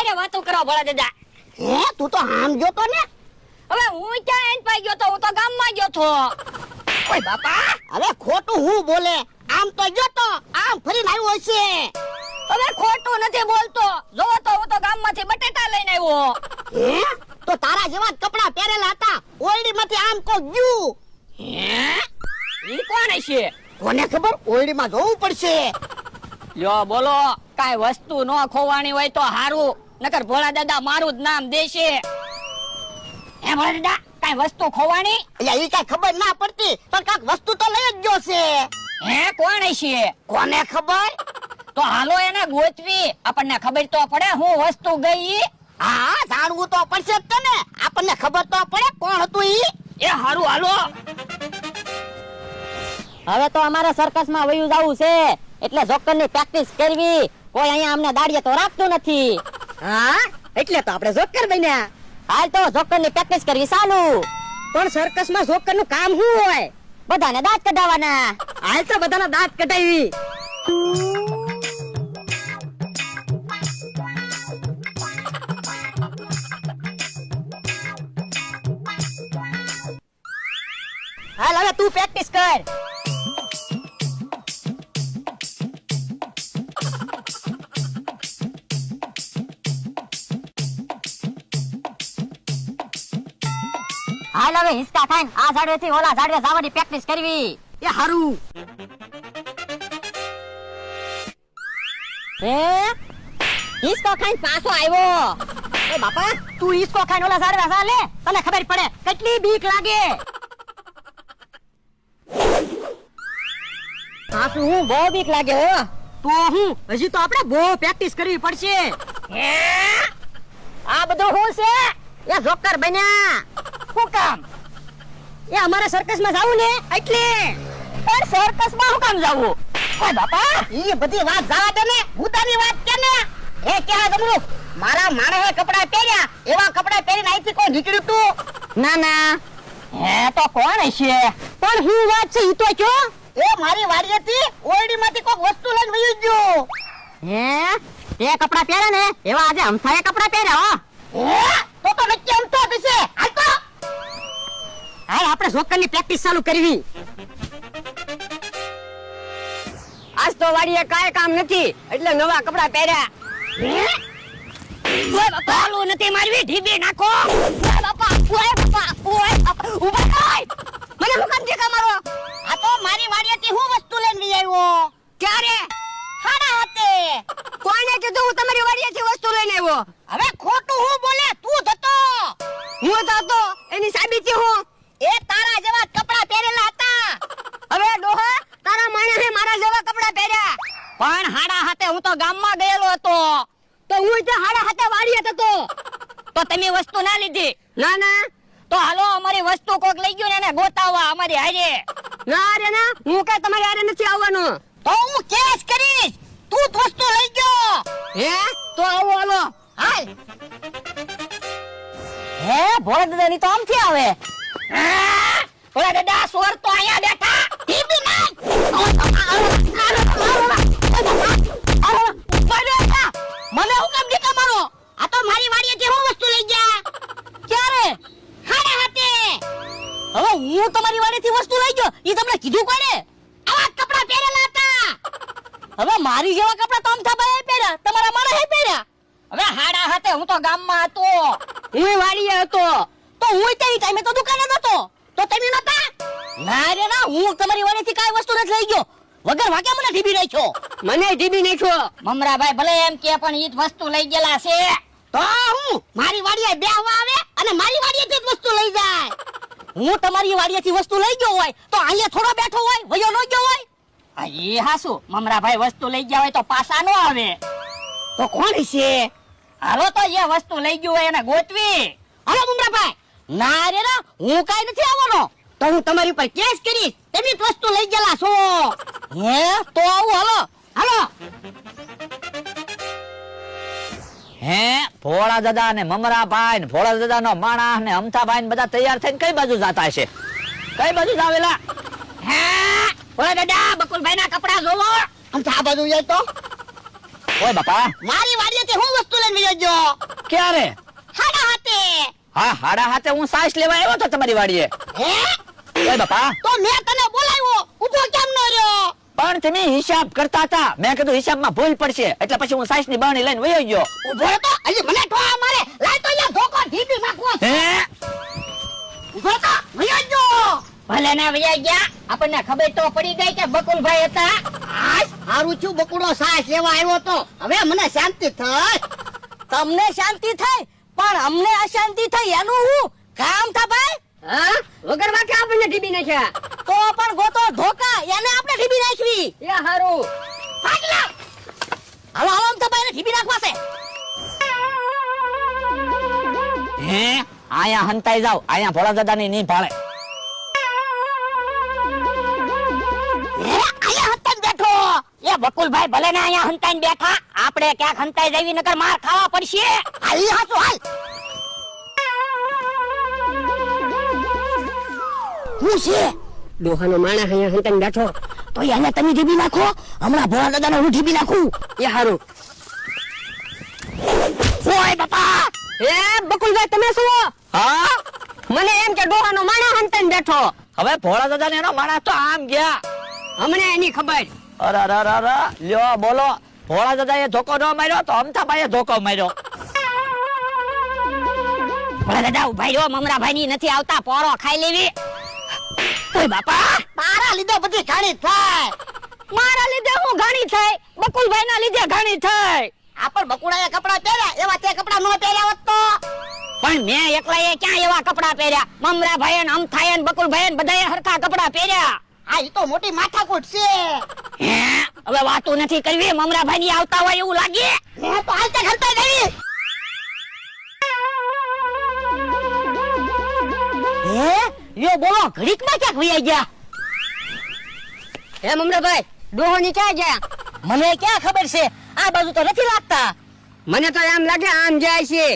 હારે વાતો કરો ભોળા દાદા. હે તું તો આમ જોતો ને? હવે હું ક્યાં એન પાઈ ગયો તો? હું તો ગામમાં ગયો તો. ઓય બાપા હવે ખોટું હું બોલે? આમ તો જોતો આમ ફરીને આવ્યો છે હવે ખોટું નથી બોલતો. જો તો હું તો ગામમાંથી બટેટા લઈને આવ્યો. હે? તો તારા જેવા કપડા પહેરેલા હતા ઓરડી માંથી આમ કો ગયું. હે? ઈ કોણ છે કોને ખબર? ઓરડી માં જોવું પડશે. લ્યો બોલો કાઈ વસ્તુ ન ખોવાની હોય તો હારું. નકર ભોળા દાદા મારું જ નામ દેશે એ ભોળા દાદા કઈ વસ્તુ ખોવાની? એટલે ઈ કઈ ખબર ના પડતી પણ કાક વસ્તુ તો લઈ જ ગયો છે. હે કોણ છે? કોને ખબર? તો હાલો એને ગોતવી. આપણને ખબર તો પડે હું વસ્તુ ગઈ હા જાણવું તો પડશે જ તને. આપણને ખબર તો પડે કોણ હતું ઈ. એ હારું હાલો. હવે તો અમારે સર્કસમાં વયું જવું છે. એટલે જોકરની પ્રેક્ટિસ કરવી. કોઈ અહીંયા અમને દાડીએ તો રાખતું નથી. હા? એટલે તો આપણે જોકર બન્યા. હાલ તો જોકરની પ્રેક્ટિસ કરવી ચાલુ પણ સર્કસમાં જોકરનું કામ શું હોય? બધાને દાંત કઢાવવાના હાલ તો બધાના દાંત કઢાવી. હાલ હવે તું પ્રેક્ટિસ કર. હાલ હવે હિંચકા ખાઈને આ ઝાડવેથી ઓલા ઝાડવે જવાની પ્રેક્ટિસ કરવી. એ હારું. એ હિંચકો ખાઈને પાછો આવ્યો. એ બાપા તું હિંચકો ખાઈને ઓલા ઝાડવે જા લે તને ખબર પડે કેટલી બીક લાગે. હા હું બહુ બીક લાગે હો. તો હું હજી તો આપણે બહુ પ્રેક્ટિસ કરવી પડશે. આ બધું શું છે? એ જોકર બન્યા. શું કામ? એ અમારે સર્કસમાં જાવું ને? એટલે? પણ સર્કસમાં શું કામ જાવું? ઓય બાપા, ઈ બધી વાત જવા દે ને. ભૂતાની વાત કે ને? એ કે ગમરું મારા માણસે કપડા પહેર્યા. એવા કપડા પહેરીને અહીંથી કોઈ નીકળ્યું તું? ના ના. હે તો કોણ છે પણ હું વાત છે, ઈ તો કયો? એ મારી વાડીએથી ઓરડીમાંથી કોઈક વસ્તુ લઈને વયું ગયો. હે? એ કપડા પહેર્યા ને? એવા આજે અમથાએ કપડા પહેર્યા, હો. હે? તો તો નક્કી તો આપણે જોકરની પ્રેક્ટિસ ચાલુ કરવી. આજ તો વાડીએ કાય કામ નથી, એટલે નવા કપડા પહેર્યા. મારો? મારી વાડીએથી હું વસ્તુ લઈને લઈ આવ્યો. ક્યારે? હાડા હાથે. કોણે કીધું હું તમારી વાડીએથી વસ્તુ લઈને આવ્યો? હવે ખોટું હું બોલે, તું જતો હું તો એની સાબિતી હું એ તારા જેવા જ કપડા પહેરેલા હતા હવે ડોહા તારા માણસે મારા જેવા કપડા પહેર્યા પણ હાડા હાથે હું તો ગામમાં ગયેલો હતો. તો હું તે હાડા હાથે વાળી હતો. તો તમે વસ્તુ ના લીધી? ના ના. તો હાલો અમારી વસ્તુ કોક લઈ ગયો ને એને ગોતાવવા અમારી હારે. ના રે ના. હું કે તમારી હારે નથી આવવાનું. તો હું કેસ કરીશ. તું વસ્તુ લઈ ગયો. હે? તો આવો હાલો. હાલ. હે ભોળા દાદા ની તો આમથી આવે. ભોળા દાદા સોર તો અહીંયા બેઠા. ટીપી નાખ ગામમાં હતો હું વાડીએ હતો. તો હું તે ટાઈમે તો દુકાને નતો. તો તમે નતા? ના રે ના હું તમારી વાડેથી કાઈ વસ્તુ નથી લઈ ગયો. વગર વાકે મને ઢીબી નાખ્યો. મને ઢીબી નાખ્યો. મમરાભાઈ ભલે એમ કે પણ ઈ જ વસ્તુ લઈ ગયેલા છે. તો હું મારી વાડીએ બે આવે અને મારી વાડીએથી જ વસ્તુ લઈ જાય. હું તમારી વાડીએથી વસ્તુ લઈ ગયો હોય તો અહીંયા થોડો બેઠો હોય વયો ન ગયો હોય. આ એ હાસુ. મમરાભાઈ વસ્તુ લઈ ગયા હોય તો પાછા નો આવે. તો કોણ છે હાલો તો જે વસ્તુ લઈ ગયું હોય એને ગોતવી. હાલો મુમરાભાઈ ના રે હું કઈ નથી આવવાનો. તો હું તમારી ઉપર કેસ કરીશ. તમે વસ્તુ લઈ ગયેલા છો. હે? તો આવું, હાલો. હાલો. હે? ભોળા દાદા ને મમરા ભાઈ ને ભોળા દાદા નો માણસ ને અમથાભાઈ ને બધા તૈયાર થઈને કઈ બાજુ જાતા હશે? કઈ બાજુ જાવેલા? હે? ભોળા દાદા બકુલભાઈ ના કપડા જોવો. અમથા બાજુ જાય તો? ઓય બાપા. મારી વાડીએથી હું વસ્તુ લઈને વયો ગયો? ક્યારે? હાડા હાથે. હા હાડા હાથે હું સાસ લેવા આવ્યો તો તમારી વાડીએ. હે? ઓય બાપા. તો મેં તને બોલાવ્યો. ઊભો કેમ ન રહ્યો? પણ તમે હિસાબ કરતા હતા. મેં કીધું હિસાબમાં ભૂલ પડશે. એટલે પછી હું સાસની બાણી લઈને વયો ગયો. ઊભો તો. હજી મને ઠોવા મારે. લાય તો અહીંયા ધોકો ઢીપી નાખો. હે? ઊભો તો. વયો ગયો. ભલે ના વયા ગયા. આપણને ખબર તો પડી ગઈ કે બકુલભાઈ હતા. હારું છું બકુડો સાસ લેવા આવ્યો તો. હવે મને શાંતિ થઈ. તમને શાંતિ થઈ પણ અમને અશાંતિ થઈ એનું હું? કામ થા ભાઈ? હા? વગર વાંકે આપણને ઢીબી નાખ્યા? તો પણ ગોતો ધોકા એને આપણે ઢીબી નાખવી. એ હારું. ભાગલા! હાલો હાલો થા ભાઈ ઢીબી નાખવા છે. હે? આયા હંતાઈ જાવ આયા ભોળા દાદાની નહીં ભાળે. હે? એ બકુલભાઈ ભલે ને અહીંયા હંતાઈને બેઠા આપણે ક્યાંક હંતાઈ જવી નકર માર ખાવા પડશે. હાલ હાચો હાલ. હું છે? ડોહાનો માણસ અહીંયા હંતાઈને બેઠો. તો એને તમે ટીબી નાખો? હમણાં ભોળા દાદાને હું ટીબી નાખું? એ હારું. ઓય બાપા! એ બકુલભાઈ તમે શું? હા? મને એમ કે ડોહાનો માણસ હંતાઈને બેઠો. હવે ભોળા દાદાને એનો માણસ તો આમ ગયા. અમને એની ખબર. અરે અરે અરે અરે લ્યો બોલો. ભોળા દાદા એ ધોકો ન માર્યો તો અમથાભાઈએ ધોકો માર્યો. ભોળા દાદા ઊભા રહ્યો મમરાભાઈ ની નથી આવતા પોરો ખાઈ લેવી. ઓય બાપા. તારા લીધે બધી ઘાણી થાય. મારા લીધે હું ઘાણી થઈ બકુલભાઈ ના લીધે ઘાણી થઈ આપણ પણ બકુડાએ કપડા પહેર્યા એવા તે કપડા નો પહેર્યા હોત તો? પણ મેં એકલાએ ક્યાં એવા કપડા પહેર્યા? મમરાભાઈ ને અમથાએ બકુલભાઈ બધાએ હરખા કપડા પહેર્યા. આ ઈ તો મોટી માથાકૂટ છે. હે? હવે વાતો નથી કરવી. મમરાભાઈ ની આવતા હોય એવું લાગે? હે તો હાલ તે ઘંટા ગઈ. હે? યો બોલો ઘડીકમાં ક્યાંક વૈયા ગયા? હે મમરાભાઈ ડોહો ની ક્યાં ગયા? મને ક્યાં ખબર છે? આ બાજુ તો નથી લાગતા. મને તો એમ લાગે આમ જાય છે.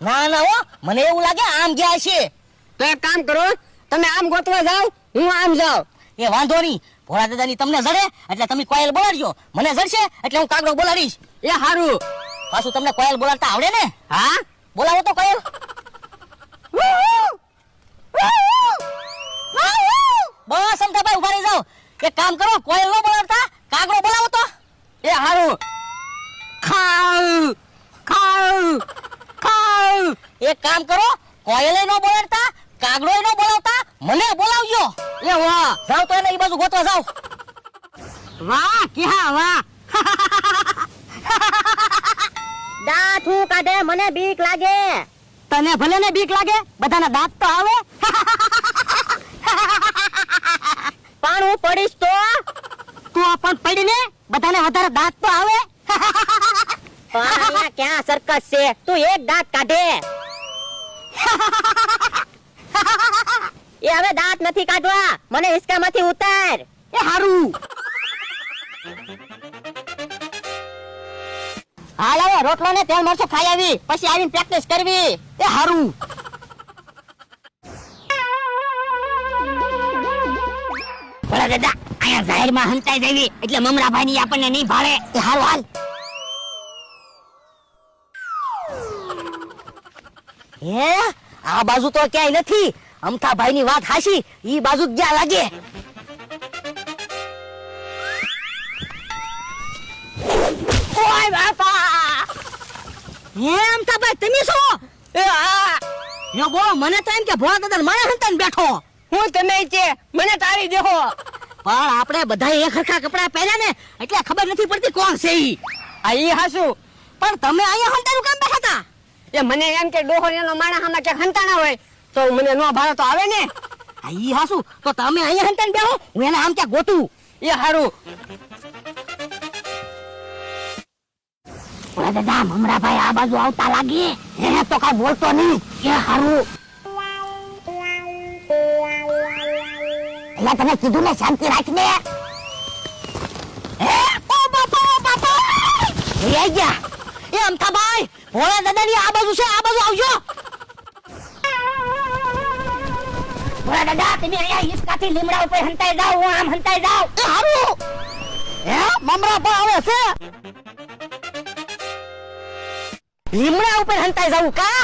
ના ના હો મને એવું લાગે આમ જાય છે. તો એક કામ કરો તમે આમ ગોતવા જાઓ હું આમ જાઉં. એ વાંધો નહીં. ભોળા દાદાની તમને જડે, એટલે તમે કોયલ બોલાડજો. મને જડશે, એટલે હું કાગડો બોલાડીશ એ હારું. પાછું તમને કોયલ બોલાડતા આવડે ને? હા? બોલાવો તો કોયલ. બસ અમથાભાઈ ઊભા જાઓ. એક કામ કરો, કોયલ નો બોલાડતા કાગડો બોલાવો તો. એ હારું. ખાવ ખાવ ખાવ એક કામ કરો, કોયલે નો બોલાડતા કાગડો નો બોલાવતા મને બોલાવજો. એ વાહ જાવ તો એને એ બાજુ ગોતવા જાવ. વાહ ક્યાં વાહ. દાંત હું કાઢે મને બીક લાગે. તને ભલે ને બીક લાગે બધાના દાંત તો આવે. પણ હું પડીશ તો. તું પણ પડીને બધાને વધારે દાંત તો આવે. પણ ક્યાં સર્કસ છે? તું એક દાંત કાઢે. એ હવે દાંત નથી કાઢવા. મને હિસકામાંથી ઉતાર. એ હારું. હાલ હવે રોટલો ને તેલ મરચું ખાઈ આવી. પછી આવીને પ્રેક્ટિસ કરવી. એ હારું. ભલા દાદા, અહીંયા જાહેરમાં હંતાઈ દેવી. એટલે મમરાભાઈ ની આપણને નહીં ભાળે. એ હારું હાલ. હે? આ બાજુ તો ક્યાંય નથી. અમથાભાઈ ની વાત હાશી ઈ બાજુ જ્યાં લાગે. ઓય બાપા! હે અમથાભાઈ તમે શું એ આ યો બોલો મને તો એમ કે ભોળા દાદા મારા હંતાને બેઠો. હું તમે છે? મને તારી દેહો. પણ આપણે બધા એક હરખા કપડા પહેર્યા ને એટલે ખબર નથી પડતી કોણ છે ઈ. આ ઈ હાસુ. પણ તમે અહીંયા હંતાનું કામ બેઠા હતા? એ મને એમ કે ડોહો એનો માણા હામાં કે હંતાણા હોય. તો મને નો ભાવે તો આવે ને. ઈ હાસુ. તો તમે અહીંયા હંતન બેહો. હું એને આમ ક્યાં ગોતું? એ હારું. ઓલા દાદા મમરાભાઈ આ બાજુ આવતા લાગી. એ તો કઈ બોલતો નહીં. એ હારું. એટલે તને કીધું ને શાંતિ રાખને હે? ઓ બાપા બાપા. એ આઈ ગયા. એ અમથાભાઈ ભોળા દાદાની આ બાજુ છે આ બાજુ આવજો. ઓલા દાદા તમે અહીંયા હિસકાથી લીમડા ઉપર હંતાઈ જાવ હું આમ હંતાઈ જાવ એ હારું! હે? મમરા પર આવે છે? લીમડા ઉપર હંતાઈ જાવ કા?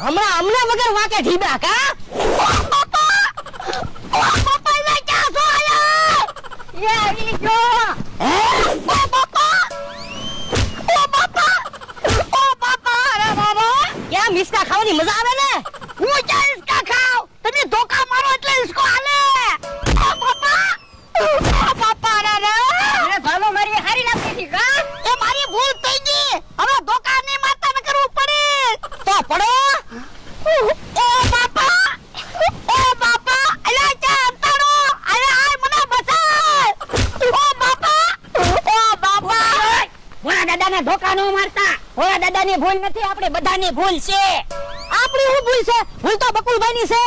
હમણાં હમણાં વગર વાકે ઢીબા કા? દાદાની ભૂલ નથી આપણે બધાની ભૂલ છે. આપણી શું ભૂલ છે? ભૂલ તો બકુલભાઈ ની છે.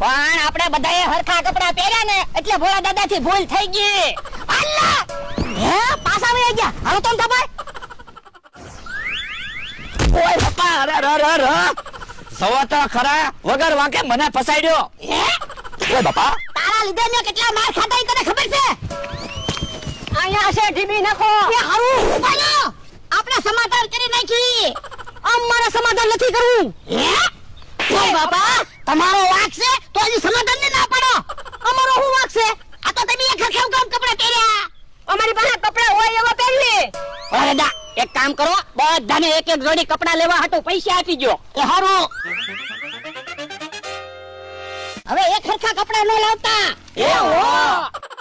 પણ આપણે બધાએ હરખા કપડા પહેર્યા ને એટલે ભોળા દાદાથી ભૂલ થઈ ગઈ. અલ્લા! હે પાછા આવી ગયા. હવે તો ભાઈ ઓય પપ્પા અરે ર ર ર સવા તો ખરા વગર વાંકે મને ફસાડ્યો ઓય બાપા. તારા લીધે મેં કેટલા માર ખાધા એ તને ખબર છે? અહીંયા છે ઢીબી નાખો. એ હારું. ઉપાડો સમાધાન કરી નાખી. આમ સમાધાન નથી કરવું. હે? બાપા, તમારો વાક છે, તો હજી સમાધાન ને ના પાડો. અમારો હું વાક છે? આ તો તમે એક હરખા કામ કપડા પહેર્યા. અમારી પાસે કપડા હોય એવા પહેરીએ. અરે દા એક કામ કરો, બધાને એક એક જોડી કપડા લેવા હાટુ પૈસા આપી દો એ હારું. હવે એક હરખા કપડા ન લાવતા. એ હો.